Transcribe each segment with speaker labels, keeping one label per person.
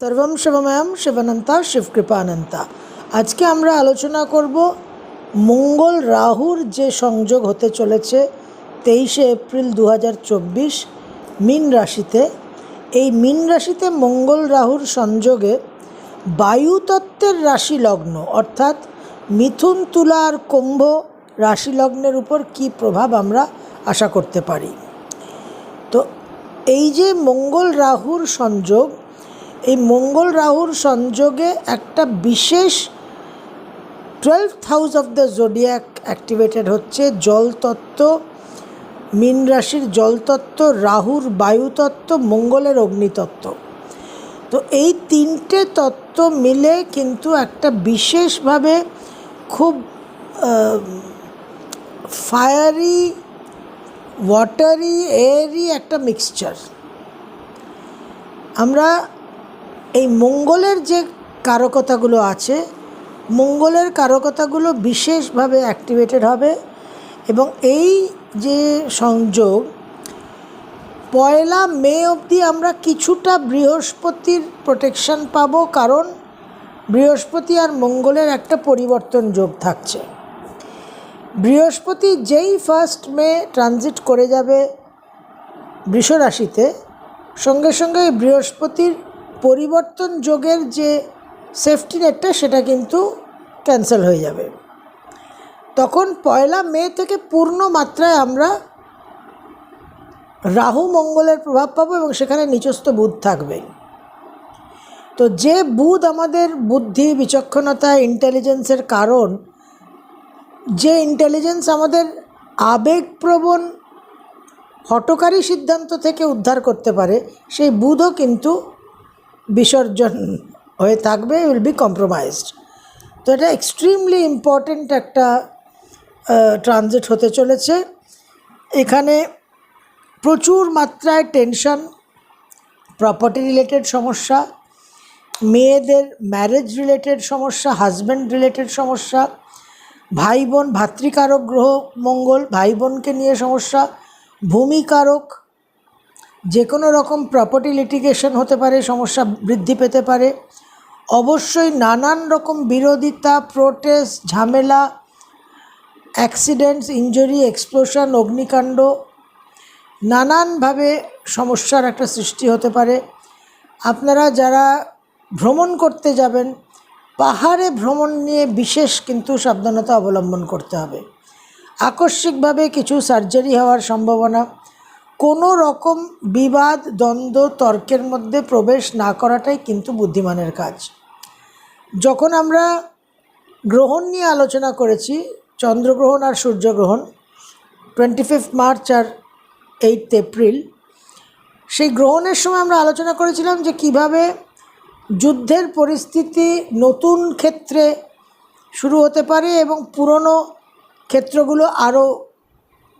Speaker 1: সর্বম শিবময়ম শিবানন্তা, শিবকৃপানন্তা। আজকে আমরা আলোচনা করব মঙ্গল রাহুর যে সংযোগ হতে চলেছে তেইশে এপ্রিল দু হাজার চব্বিশ মিন রাশিতে। এই মিন রাশিতে মঙ্গল রাহুর সংযোগে বায়ুতত্ত্বের রাশি লগ্ন অর্থাৎ মিথুন, তুলা আর কুম্ভ রাশি লগ্নের উপর কী প্রভাব আমরা আশা করতে পারি? তো এই যে মঙ্গল রাহুর সংযোগ এই মঙ্গল রাহুর সংযোগে একটা বিশেষ twelve house of the zodiac activated হচ্ছে। জলতত্ত্ব মীন রাশির জলতত্ত্ব রাহুর বায়ুতত্ত্ব মঙ্গলের অগ্নিতত্ত্ব তো এই তিনটে তত্ত্ব মিলে কিন্তু একটা বিশেষভাবে খুব ফায়ারি ওয়াটারি এয়ারি একটা মিক্সচার আমরা এই মঙ্গলের যে কারকতাগুলো আছে, মঙ্গলের কারকতাগুলো বিশেষভাবে অ্যাক্টিভেটেড হবে এবং এই যে সংযোগ, পয়লা মে অবধি আমরা কিছুটা বৃহস্পতির প্রোটেকশন পাব কারণ বৃহস্পতি আর মঙ্গলের একটা পরিবর্তন যোগ থাকছে। বৃহস্পতি যেই ফার্স্ট মে ট্রানজিট করে যাবে বৃষ রাশিতে সঙ্গে সঙ্গে বৃহস্পতির পরিবর্তন যোগের যে সেফটি নেটটা সেটা কিন্তু ক্যান্সেল হয়ে যাবে। তখন পয়লা মে থেকে পূর্ণ মাত্রায় আমরা রাহু মঙ্গলের প্রভাব পাবো এবং সেখানে নিচস্থ বুধ থাকবে। তো যে বুধ আমাদের বুদ্ধি, বিচক্ষণতা ইন্টেলিজেন্সের কারণ, যে ইন্টেলিজেন্স আমাদের আবেগপ্রবণ, হটকারী সিদ্ধান্ত থেকে উদ্ধার করতে পারে, সেই বুধও কিন্তু বিসর্জন হয়ে থাকবে উইল বি কম্প্রোমাইজড তো এটা এক্সট্রিমলি ইম্পর্ট্যান্ট একটা ট্রানজিট হতে চলেছে। এখানে প্রচুর মাত্রায় টেনশন প্রপার্টি রিলেটেড সমস্যা, মেয়েদের ম্যারেজ রিলেটেড সমস্যা হাজব্যান্ড রিলেটেড সমস্যা ভাই বোন ভাতৃকারক গ্রহ মঙ্গল ভাই বোনকে নিয়ে সমস্যা, ভূমিকারক যে কোনো রকম প্রপার্টি লিটিগেশন হতে পারে, সমস্যা বৃদ্ধি পেতে পারে। অবশ্যই নানান রকম বিরোধিতা প্রোটেস্ট ঝামেলা অ্যাক্সিডেন্টস ইঞ্জুরি এক্সপ্লোশন অগ্নিকাণ্ড, নানানভাবে সমস্যার একটা সৃষ্টি হতে পারে। আপনারা যারা ভ্রমণ করতে যাবেন, পাহাড়ে ভ্রমণ নিয়ে বিশেষ কিন্তু সাবধানতা অবলম্বন করতে হবে। আকস্মিকভাবে কিছু সার্জারি হওয়ার সম্ভাবনা কোনো রকম বিবাদ, দ্বন্দ্ব, তর্কের মধ্যে প্রবেশ না করাটাই কিন্তু বুদ্ধিমানের কাজ। যখন আমরা গ্রহণ নিয়ে আলোচনা করেছি, চন্দ্রগ্রহণ আর সূর্যগ্রহণ টোয়েন্টি ফিফথ মার্চ আর এইট এপ্রিল সেই গ্রহণের সময় আমরা আলোচনা করেছিলাম যে কীভাবে যুদ্ধের পরিস্থিতি নতুন ক্ষেত্রে শুরু হতে পারে এবং পুরনো ক্ষেত্রগুলো আরও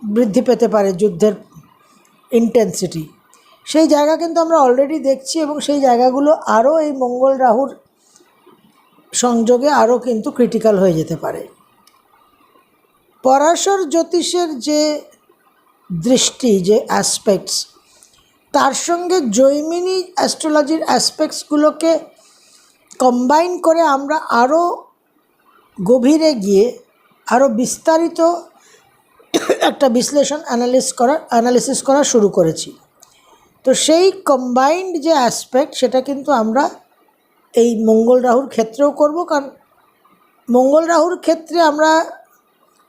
Speaker 1: বৃদ্ধি পেতে পারে যুদ্ধের ইন্টেন্সিটি সেই জায়গা কিন্তু আমরা অলরেডি দেখছি এবং সেই জায়গাগুলো আরও এই মঙ্গল রাহুর সংযোগে আরও কিন্তু ক্রিটিক্যাল হয়ে যেতে পারে। পরাশর জ্যোতিষের যে দৃষ্টি, যে অ্যাসপেক্টস তার সঙ্গে জৈমিনী অ্যাস্ট্রোলজির অ্যাসপেক্টসগুলোকে কম্বাইন করে আমরা আরও গভীরে গিয়ে, আরও বিস্তারিত একটা বিশ্লেষণ অ্যানালিস করা অ্যানালিসিস করা শুরু করেছি। তো সেই কম্বাইন্ড যে অ্যাসপেক্ট সেটা কিন্তু আমরা এই মঙ্গল রাহুর ক্ষেত্রেও করব, কারণ মঙ্গল রাহুর ক্ষেত্রে আমরা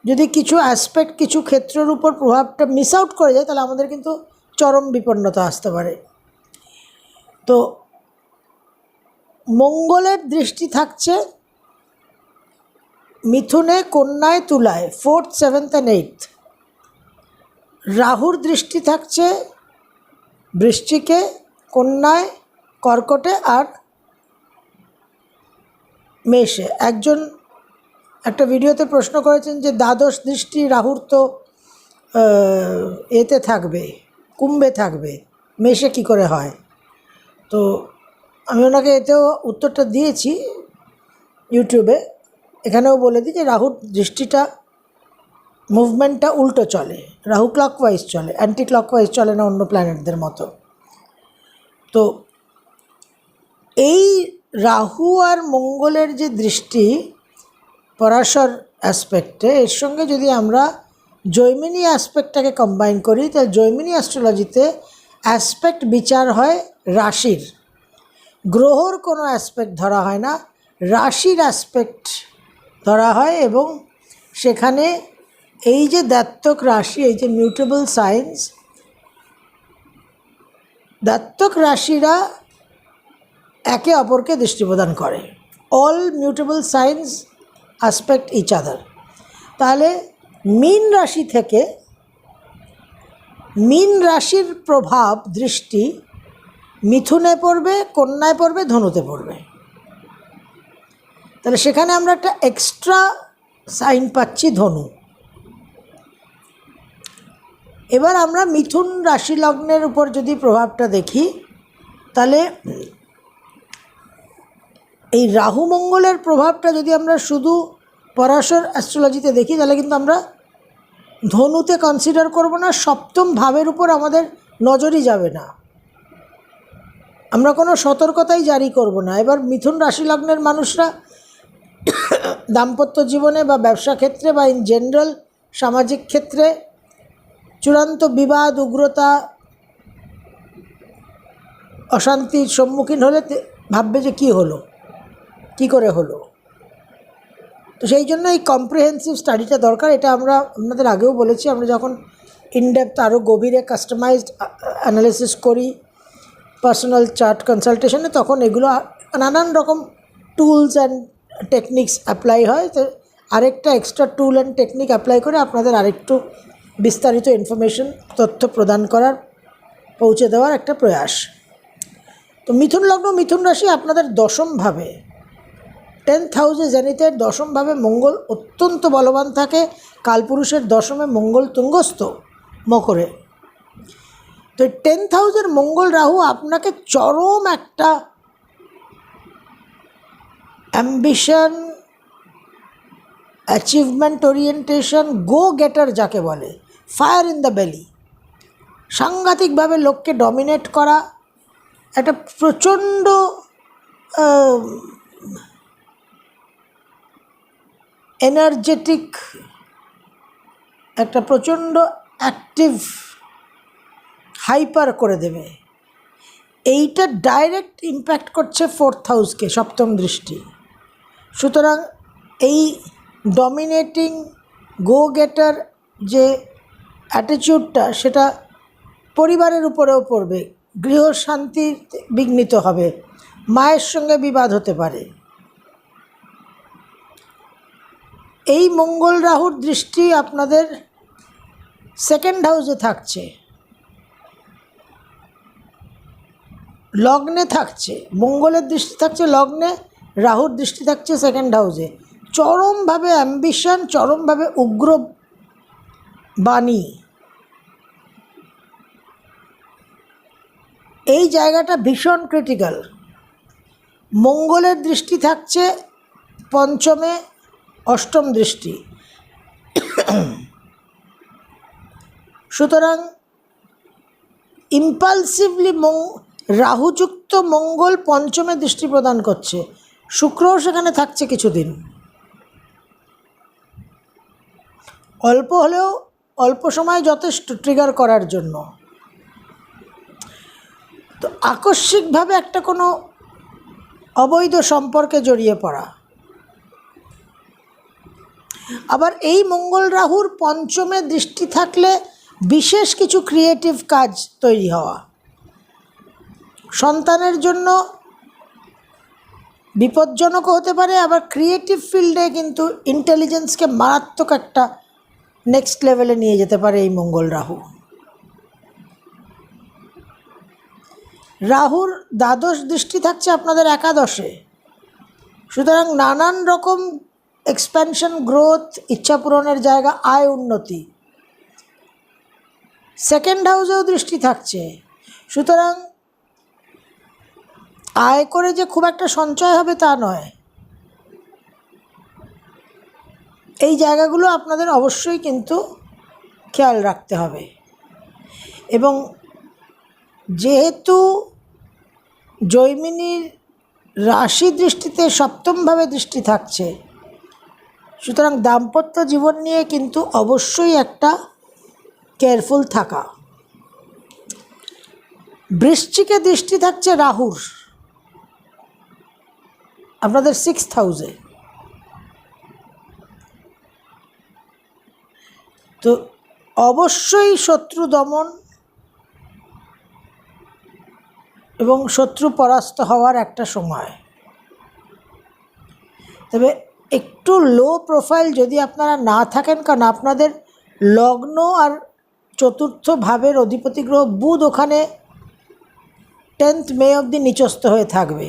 Speaker 1: যদি কিছু অ্যাসপেক্ট কিছু ক্ষেত্রের উপর প্রভাবটা মিস আউট করে যায়, তাহলে আমাদের কিন্তু চরম বিপন্নতা আসতে পারে। তো মঙ্গলের দৃষ্টি থাকছে মিথুনে, কন্যায়, তুলায় ফোর্থ সেভেন্থ অ্যান্ড এইথ রাহুর দৃষ্টি থাকছে বৃষ্টিকে, কন্যায়, কর্কটে আর মেষে। একজন একটা ভিডিওতে প্রশ্ন করেছেন যে দ্বাদশ দৃষ্টি রাহুর তো এতে থাকবে, কুম্ভে থাকবে, মেষে কি করে হয়? তো আমি ওনাকে এতেও উত্তরটা দিয়েছি ইউটিউবে। এখানেও বলে দিই যে রাহুর দৃষ্টিটা মুভমেন্টটা উল্টো চলে, রাহু ক্লকওয়াইজ চলে অ্যান্টি ক্লকওয়াইজ চলে না অন্য প্ল্যানেটদের মতো। তো এই রাহু আর মঙ্গলের যে দৃষ্টি, পরাশর অ্যাসপেক্টে এর সঙ্গে যদি আমরা জৈমিনী অ্যাসপেক্টটাকে কম্বাইন করি, তাহলে জৈমিনী অ্যাস্ট্রোলজিতে অ্যাসপেক্ট বিচার হয় রাশির। গ্রহর কোনো অ্যাসপেক্ট ধরা হয় না, রাশির অ্যাসপেক্ট ধরা হয় এবং সেখানে এই যে দাত্তক রাশি, এই যে মিউটেবল সায়েন্স দাত্তক রাশিরা একে অপরকে দৃষ্টি প্রদান করে। All mutable signs aspect each other তাহলে মিন রাশি থেকে মিন রাশির প্রভাব, দৃষ্টি মিথুনে পড়বে, কন্যায় পড়বে, ধনুতে পড়বে। তাহলে সেখানে আমরা একটা এক্সট্রা সাইন পাচ্ছি ধনু। এবার আমরা মিথুন রাশি লগ্নের উপর যদি প্রভাবটা দেখি, তাহলে এই রাহু মঙ্গলের প্রভাবটা যদি আমরা শুধু পরাশর অ্যাস্ট্রোলজিতে দেখি, তাহলে কিন্তু আমরা ধনুতে কনসিডার করব না, সপ্তম ভাবের উপর আমাদের নজরই যাবে না। আমরা কোনো সতর্কতাই জারি করব না। এবার মিথুন রাশি লগ্নের মানুষরা দাম্পত্য জীবনে বা ব্যবসা ক্ষেত্রে বা ইন জেনারেল সামাজিক ক্ষেত্রে চূড়ান্ত বিবাদ, উগ্রতা, অশান্তির সম্মুখীন হলে ভাববে যে কি হলো? কি করে হলো? তো সেই জন্য এই কম্প্রিহেন্সিভ স্টাডিটা দরকার। এটা আমরা আপনাদের আগেও বলেছি। আমরা যখন ইনডেপথ আরও গভীরে কাস্টমাইজড অ্যানালিসিস করি পার্সোনাল চার্ট কনসালটেশনে তখন এগুলো নানান রকম টুলস অ্যান্ড টেকনিক্স অ্যাপ্লাই হয়। তো আরেকটা extra tool and technique apply করে আপনাদের আরেকটু বিস্তারিত ইনফরমেশন তথ্য প্রদান করার, পৌঁছে দেওয়ার একটা প্রয়াস। তো মিথুন লগ্ন, মিথুন রাশি আপনাদের দশমভাবে টেন্থ হাউসে জেনিতের দশমভাবে মঙ্গল অত্যন্ত বলবান থাকে। কালপুরুষের দশমে মঙ্গল তুঙ্গস্থ মকরে। তো টেন্থ হাউসের মঙ্গল রাহু আপনাকে চরম একটা ambition achievement orientation go getter যাকে বলে। ফায়ার ইন দ্য বেলি সাংঘাতিকভাবে লোককে ডমিনেট করা একটা প্রচণ্ড এনার্জেটিক একটা প্রচণ্ড অ্যাক্টিভ হাইপার করে দেবে। এইটা ডাইরেক্ট ইম্প্যাক্ট করছে ফোর্থ হাউসকে সপ্তম দৃষ্টি। সুতরাং এই ডমিনেটিং গো গেটার যে অ্যাটিচিউডটা সেটা পরিবারের উপরেও পড়বে। গৃহ শান্তি বিঘ্নিত হবে। মায়ের সঙ্গে বিবাদ হতে পারে। এই মঙ্গল রাহুর দৃষ্টি আপনাদের সেকেন্ড হাউসে থাকছে। লগ্নে থাকছে। মঙ্গলের দৃষ্টি থাকছে লগ্নে, রাহুর দৃষ্টি থাকছে সেকেন্ড হাউসে চরমভাবে অ্যাম্বিশন চরমভাবে উগ্র বাণী। এই জায়গাটা ভীষণ ক্রিটিক্যাল মঙ্গলের দৃষ্টি থাকছে পঞ্চমে, অষ্টম দৃষ্টি। সুতরাং ইম্পালসিভলি রাহুযুক্ত মঙ্গল পঞ্চমে দৃষ্টি প্রদান করছে। শুক্রও সেখানে থাকছে কিছুদিন। অল্প হলেও অল্প সময় যথেষ্ট ট্রিগার করার জন্য। তো আকস্মিকভাবে একটা কোনো অবৈধ সম্পর্কে জড়িয়ে পড়া। আবার এই মঙ্গল রাহুর পঞ্চমে দৃষ্টি থাকলে বিশেষ কিছু ক্রিয়েটিভ কাজ তৈরি হওয়া। সন্তানের জন্য বিপজ্জনকও হতে পারে, আবার ক্রিয়েটিভ ফিল্ডে কিন্তু ইন্টেলিজেন্সকে মারাত্মক একটা নেক্সট লেভেলে নিয়ে যেতে পারে এই মঙ্গল রাহু। রাহুর দ্বাদশ দৃষ্টি থাকছে আপনাদের একাদশে। সুতরাং নানান রকম এক্সপ্যানশন গ্রোথ ইচ্ছা পূরণের জায়গা, আয় উন্নতি। সেকেন্ড হাউসেও দৃষ্টি থাকছে। সুতরাং আয় করে যে খুব একটা সঞ্চয় হবে তা নয়। এই জায়গাগুলো আপনাদের অবশ্যই কিন্তু খেয়াল রাখতে হবে। এবং যেহেতু জৈমিনীর রাশি দৃষ্টিতে সপ্তমভাবে দৃষ্টি থাকছে, সুতরাং দাম্পত্য জীবন নিয়ে কিন্তু অবশ্যই একটা কেয়ারফুল থাকা। বৃশ্চিকে দৃষ্টি থাকছে রাহুর, আপনাদের সিক্স হাউসে তো অবশ্যই শত্রু দমন এবং শত্রু পরাস্ত হওয়ার একটা সময়। তবে একটু লো প্রোফাইল যদি আপনারা না থাকেন, কারণ আপনাদের লগ্ন আর চতুর্থ ভাবের অধিপতি গ্রহ বুধ ওখানে টেন্থ মে অবধি নিচস্থ হয়ে থাকবে।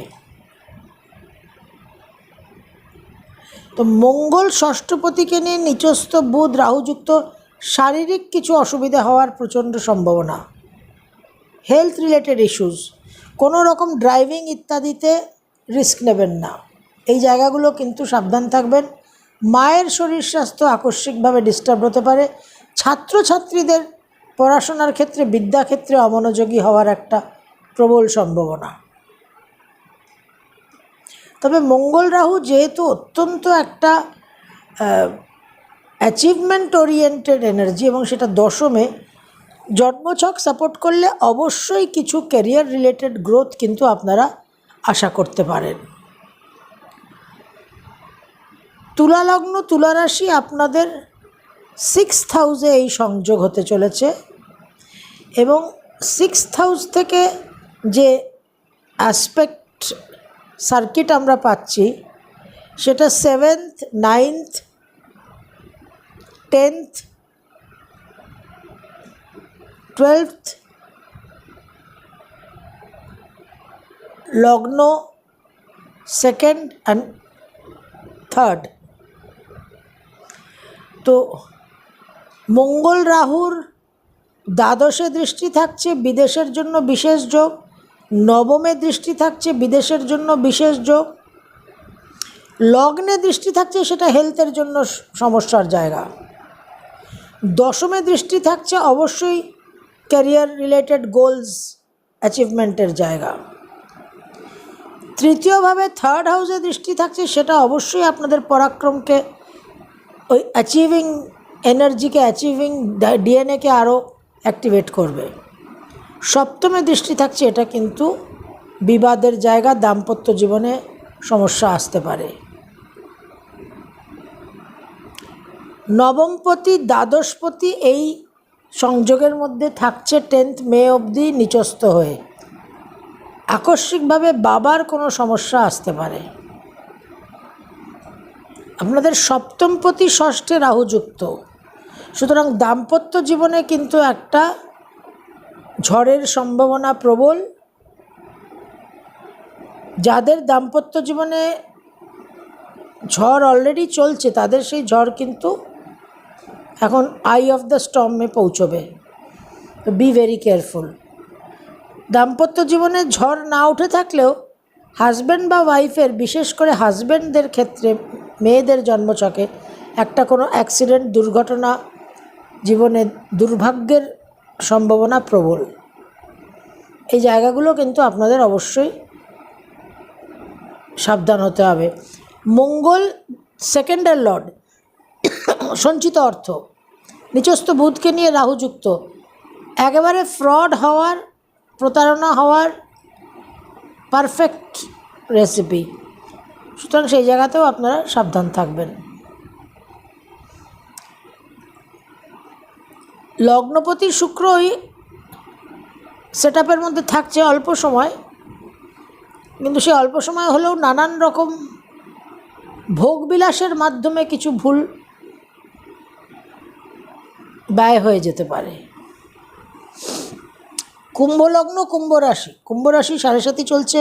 Speaker 1: তো মঙ্গল ষষ্ঠপতিকে নিয়ে নিচস্থ বুধ, রাহুযুক্ত শারীরিক কিছু অসুবিধা হওয়ার প্রচণ্ড সম্ভাবনা। হেলথ রিলেটেড ইস্যুস কোনো রকম ড্রাইভিং ইত্যাদিতে রিস্ক নেবেন না। এই জায়গাগুলো কিন্তু সাবধান থাকবেন। মায়ের শরীর স্বাস্থ্য আকস্মিকভাবে ডিস্টার্ব হতে পারে। ছাত্রছাত্রীদের পড়াশোনার ক্ষেত্রে, বিদ্যাক্ষেত্রে অমনোযোগী হওয়ার একটা প্রবল সম্ভাবনা। তবে মঙ্গল রাহু যেহেতু অত্যন্ত একটা অ্যাচিভমেন্ট ওরিয়েন্টেড এনার্জি এবং সেটা দশমে জন্মছক সাপোর্ট করলে অবশ্যই কিছু ক্যারিয়ার রিলেটেড গ্রোথ কিন্তু আপনারা আশা করতে পারেন। তুলা লগ্ন তুলা রাশি আপনাদের সিক্স হাউসে এই সংযোগ হতে চলেছে এবং সিক্স হাউস থেকে যে অ্যাসপেক্ট সার্কিট আমরা পাচ্ছি, সেটা সেভেন্থ নাইনথ টেন্থ টুয়েলথ লগ্ন সেকেন্ড অ্যান্ড থার্ড তো মঙ্গল রাহুর দ্বাদশে দৃষ্টি থাকছে বিদেশের জন্য বিশেষ যোগ, নবমে দৃষ্টি থাকছে বিদেশের জন্য বিশেষ যোগ, লগ্নে দৃষ্টি থাকছে সেটা হেলথের জন্য সমস্যার জায়গা। দশমে দৃষ্টি থাকছে অবশ্যই ক্যারিয়ার রিলেটেড গোলস অ্যাচিভমেন্টের জায়গা। তৃতীয়ভাবে থার্ড হাউসে দৃষ্টি থাকছে সেটা অবশ্যই আপনাদের পরাক্রমকে, ওই অ্যাচিভিং এনার্জিকে অ্যাচিভিং ডিএনএকে আরও অ্যাক্টিভেট করবে। সপ্তমে দৃষ্টি থাকছে এটা কিন্তু বিবাদের জায়গা, দাম্পত্য জীবনে সমস্যা আসতে পারে। নবমপতি, দ্বাদশপতি এই সংযোগের মধ্যে থাকছে টেন্থ মে অবধি নিচস্থ হয়ে। আকস্মিকভাবে বাবার কোনো সমস্যা আসতে পারে। আপনাদের সপ্তমপতি ষষ্ঠে রাহুযুক্ত। সুতরাং দাম্পত্য জীবনে কিন্তু একটা ঝড়ের সম্ভাবনা প্রবল। যাদের দাম্পত্য জীবনে ঝড় অলরেডি চলছে, তাদের সেই ঝড় কিন্তু এখন আই অফ দ্য স্টর্মে পৌঁছবে। বি ভেরি কেয়ারফুল দাম্পত্য জীবনে ঝড় না উঠে থাকলেও হাজব্যান্ড বা ওয়াইফের বিশেষ করে হাজব্যান্ডদের ক্ষেত্রে মেয়েদের জন্মছকে একটা কোনো অ্যাক্সিডেন্ট দুর্ঘটনা জীবনে দুর্ভাগ্যের সম্ভাবনা প্রবল। এই জায়গাগুলো কিন্তু আপনাদের অবশ্যই সাবধান হতে হবে। মঙ্গল সেকেন্ডার লর্ড, সঞ্চিত অর্থ। নিচস্থ বুধকে নিয়ে রাহুযুক্ত একেবারে ফ্রড হওয়ার, প্রতারণা হওয়ার পারফেক্ট রেসিপি সুতরাং সেই জায়গাতেও আপনারা সাবধান থাকবেন। লগ্নপতি শুক্রই সেট মধ্যে থাকছে অল্প সময়। কিন্তু সে অল্প সময় হলেও নানান রকম ভোগবিলাসের মাধ্যমে কিছু ভুল ব্যয় হয়ে যেতে পারে। কুম্ভ লগ্ন কুম্ভ রাশি কুম্ভ রাশি সাড়ে সাথী চলছে।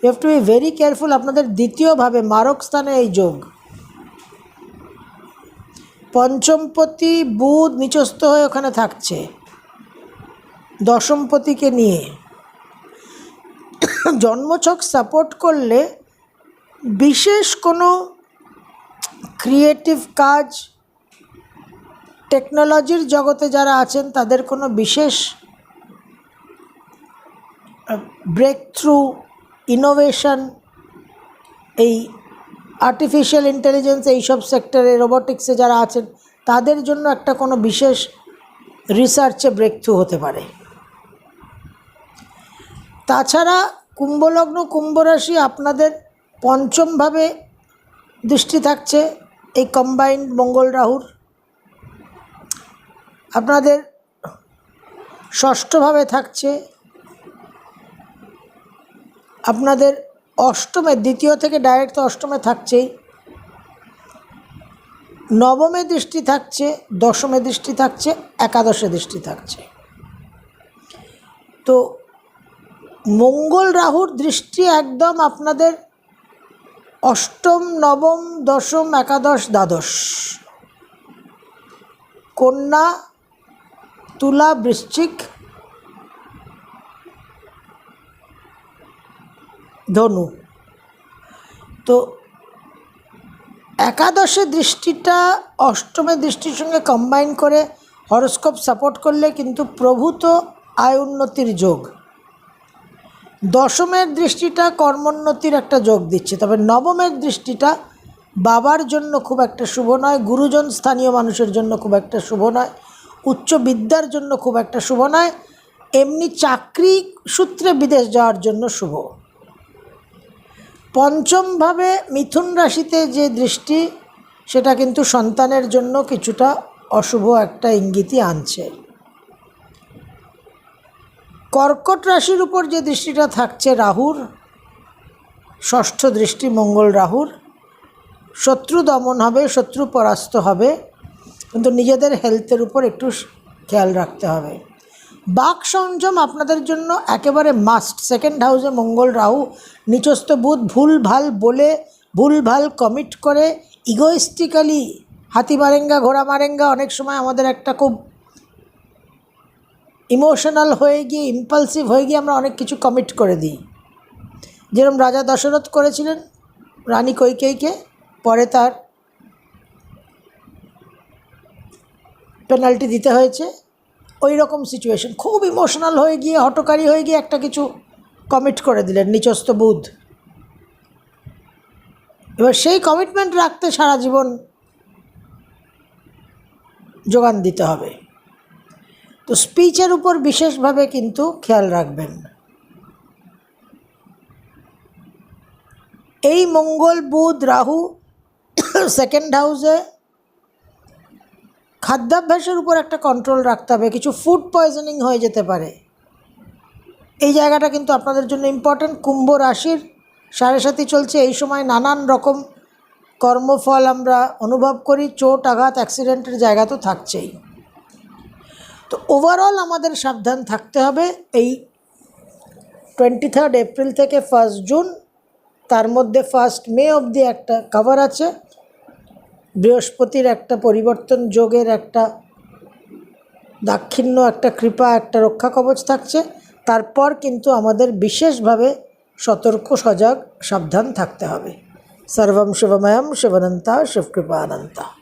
Speaker 1: You have to be very careful আপনাদের দ্বিতীয়ভাবে মারক স্থানে এই যোগ। পঞ্চমপতি বুধ নিচস্থ হয়ে ওখানে থাকছে। দশমপতিকে নিয়ে। জন্মছক সাপোর্ট করলে বিশেষ কোনো ক্রিয়েটিভ কাজ টেকনোলজির জগতে যারা আছেন, তাদের কোনো বিশেষ ব্রেক থ্রু ইনোভেশন এই আর্টিফিশিয়াল ইন্টেলিজেন্স এইসব সেক্টরে রোবোটিক্সে যারা আছেন, তাদের জন্য একটা কোনো বিশেষ রিসার্চে ব্রেকথ্রু হতে পারে। তাছাড়া কুম্ভলগ্ন, কুম্ভরাশি আপনাদের পঞ্চমভাবে দৃষ্টি থাকছে, এই কম্বাইন্ড মঙ্গল রাহুর আপনাদের ষষ্ঠভাবে থাকছে আপনাদের অষ্টমে, দ্বিতীয় থেকে ডাইরেক্ট অষ্টমে থাকছেই। নবমে দৃষ্টি থাকছে, দশমে দৃষ্টি থাকছে, একাদশে দৃষ্টি থাকছে। তো মঙ্গল রাহুর দৃষ্টি একদম আপনাদের অষ্টম, নবম, দশম, একাদশ, দ্বাদশ। কন্যা তুলা বৃশ্চিক। ধনু। তো একাদশে দৃষ্টিটা অষ্টমের দৃষ্টির সঙ্গে কম্বাইন করে হরস্কোপ সাপোর্ট করলে কিন্তু প্রভূত আয় উন্নতির যোগ। দশমের দৃষ্টিটা কর্মোন্নতির একটা যোগ দিচ্ছে, তবে নবমের দৃষ্টিটা বাবার জন্য খুব একটা শুভ নয়, গুরুজন স্থানীয় মানুষের জন্য খুব একটা শুভ নয়। উচ্চ বিদ্যার জন্য খুব একটা শুভ নয়, এমনি চাকরি সূত্রে বিদেশ যাওয়ার জন্য শুভ। পঞ্চমভাবে মিথুন রাশিতে যে দৃষ্টি, সেটা কিন্তু সন্তানের জন্য কিছুটা অশুভ একটা ইঙ্গিতই আনছে। কর্কট রাশির উপর যে দৃষ্টিটা থাকছে রাহুর, ষষ্ঠ দৃষ্টি মঙ্গল রাহুর, শত্রু দমন হবে, শত্রু পরাস্ত হবে কিন্তু নিজেদের হেলথের উপর একটু খেয়াল রাখতে হবে। বাক সংযম আপনাদের জন্য একেবারে মাস্ট সেকেন্ড হাউসে মঙ্গল রাহু, নিচস্থ বুধ ভুল ভালো বলে ভুল ভালো কমিট করে ইগোইস্টিক্যালি হাতি মারেঙ্গা, ঘোড়া মারেঙ্গা অনেক সময় আমাদের একটা খুব ইমোশনাল হয়ে গিয়ে ইম্পালসিভ হয়ে গিয়ে আমরা অনেক কিছু কমিট করে দিই। যেরকম রাজা দশরথ করেছিলেন, রানী কৈকেয়ীকে, পরে তার পেনাল্টি দিতে হয়েছে। ওই রকম সিচুয়েশন খুব ইমোশনাল হয়ে গিয়ে হটকারী হয়ে গিয়ে একটা কিছু কমিট করে দিলেন নিচস্থ বুধ। এবার সেই কমিটমেন্ট রাখতে সারা জীবন যোগান দিতে হবে। তো স্পিচের উপর বিশেষভাবে কিন্তু খেয়াল রাখবেন। এই মঙ্গল বুধ রাহু সেকেন্ড হাউসে খাদ্যাভ্যাসের উপর একটা কন্ট্রোল রাখতে হবে, কিছু ফুড পয়জনিং হয়ে যেতে পারে। এই জায়গাটা কিন্তু আপনাদের জন্য ইম্পর্ট্যান্ট কুম্ভ রাশির সাড়ে সাথী চলছে, এই সময় নানান রকম কর্মফল আমরা অনুভব করি, চোট, আঘাত অ্যাক্সিডেন্টের জায়গা তো থাকছেই। তো ওভারঅল আমাদের সাবধান থাকতে হবে। এই টোয়েন্টি থার্ড এপ্রিল থেকে ফার্স্ট জুন তার মধ্যে ফার্স্ট মে অবধি একটা কভার আছে। বৃহস্পতির একটা পরিবর্তন, যোগের একটা দাক্ষিণ্য, একটা কৃপা, একটা রক্ষা কবচ থাকছে। তারপর কিন্তু আমাদের বিশেষভাবে সতর্ক, সজাগ, সাবধান থাকতে হবে। সর্বম শিবময়ম শিবনন্তা শিবকৃপানন্তা